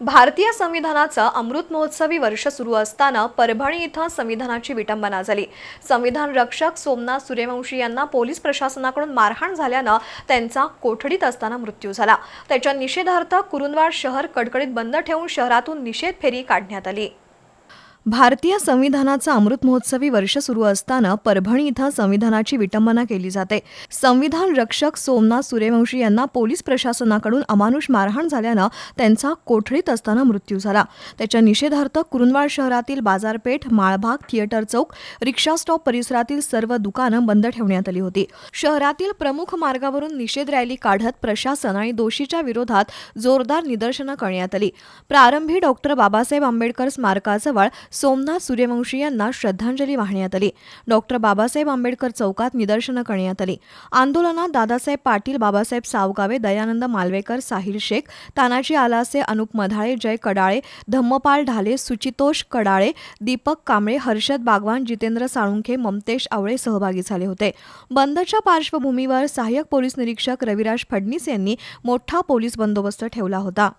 भारतीय संविधानाचा अमृत महोत्सवी वर्ष सुरू असताना परभणी इथं संविधानाची विटंबना झाली. संविधान रक्षक सोमनाथ सूर्यवंशी यांना पोलीस प्रशासनाकडून मारहाण झाल्यानं त्यांचा कोठडीत असताना मृत्यू झाला. त्याच्या निषेधार्थ कुरुंदवाड शहर कडकडीत बंद ठेवून शहरातून निषेध फेरी काढण्यात आली. भारतीय संविधानाचा अमृत महोत्सवी वर्ष सुरू असताना परभणी इथं संविधानाची विटंबना केली जाते. संविधान रक्षक सोमनाथ सूर्यवंशी यांना पोलीस प्रशासनाकडून अमानुष मारहाण झाल्यानं त्यांचा कोठडीत असताना मृत्यू झाला. त्याच्या निषेधार्थ कुरुंदवाड शहरातील बाजारपेठ माळभाग थिएटर चौक रिक्षा स्टॉप परिसरातील सर्व दुकानं बंद ठेवण्यात आली होती. शहरातील प्रमुख मार्गावरून निषेध रॅली काढत प्रशासन आणि दोषीच्या विरोधात जोरदार निदर्शनं करण्यात आली. प्रारंभी डॉक्टर बाबासाहेब आंबेडकर स्मारकाजवळ सोमनाथ सूर्यवंशी यांना श्रद्धांजली वाहण्यात आली. डॉक्टर बाबासाहेब आंबेडकर चौकात निदर्शनं करण्यात आली. आंदोलनात दादासाहेब पाटील बाबासाहेब सावगावे दयानंद मालवेकर साहिल शेख तानाजी आलासे अनुप मधाळे जय कडाळे धम्मपाल ढाले सुचितोष कडाळे दीपक कांबळे हर्षद बागवान जितेंद्र साळुंखे ममतेश आवळे सहभागी झाले होते. बंदच्या पार्श्वभूमीवर सहाय्यक पोलीस निरीक्षक रविराज फडणीस यांनी मोठा पोलीस बंदोबस्त ठेवला होता.